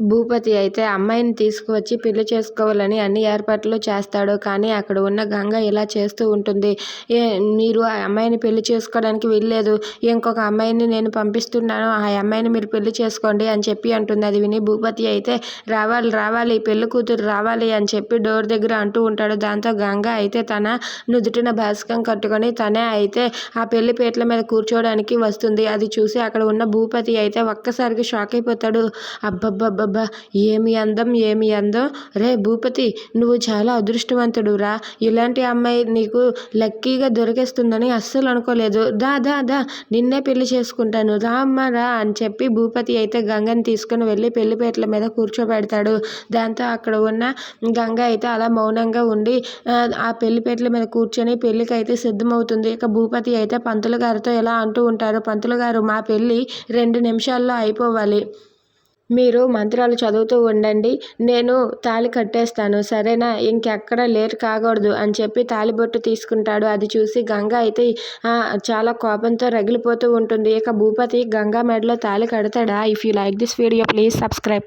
భూపతి అయితే అమ్మాయిని తీసుకువచ్చి పెళ్ళి చేసుకోవాలని అన్ని ఏర్పాట్లు చేస్తాడు. కానీ అక్కడ ఉన్న గంగ ఇలా చేస్తూ ఉంటుంది. ఏ మీరు ఆ అమ్మాయిని పెళ్ళి చేసుకోవడానికి వెళ్ళలేదు. ఇంకొక అమ్మాయిని నేను పంపిస్తున్నాను. ఆ అమ్మాయిని మీరు పెళ్ళి చేసుకోండి అని చెప్పి అంటుంది. అది విని భూపతి అయితే రావాలి రావాలి పెళ్ళి కూతురు రావాలి అని చెప్పి డోర్ దగ్గర అంటూ ఉంటాడు. దాంతో గంగ అయితే తన నుదుటిన భాస్కం కట్టుకొని తనే అయితే ఆ పెళ్ళి పీటల మీద కూర్చోవడానికి వస్తుంది. అది చూసి అక్కడ ఉన్న భూపతి అయితే ఒక్కసారిగా షాక్ అయిపోతాడు. అబ్బబ్బబ్బ అబ్బా ఏమి అందం ఏమి అందం? రే భూపతి నువ్వు చాలా అదృష్టవంతుడు రా ఇలాంటి అమ్మాయి నీకు లక్కీగా దొరికేస్తుందని అస్సలు అనుకోలేదు. దా దా దా నిన్నే పెళ్ళి చేసుకుంటాను. రా అమ్మ రా అని చెప్పి భూపతి అయితే గంగని తీసుకుని వెళ్ళి పెళ్ళిపేటల మీద కూర్చోబెడతాడు. దాంతో అక్కడ ఉన్న గంగ అయితే అలా మౌనంగా ఉండి ఆ, ఆ పెళ్ళిపేటల మీద కూర్చొని పెళ్ళికి అయితే సిద్ధమవుతుంది. ఇక భూపతి అయితే పంతులు గారితో ఇలా అంటూ ఉంటారు. పంతులు గారు మా పెళ్ళి రెండు నిమిషాల్లో అయిపోవాలి. మీరు మంత్రాలు చదువుతూ ఉండండి. నేను తాళి కట్టేస్తాను. సరేనా? ఇంకెక్కడ లేట్ కాకూడదు అని చెప్పి తాళిబొట్టు తీసుకుంటాడు. అది చూసి గంగ అయితే చాలా కోపంతో రగిలిపోతూ ఉంటుంది. ఇక భూపతి గంగా మెడలో తాళి కడతాడా? If you like this video please subscribe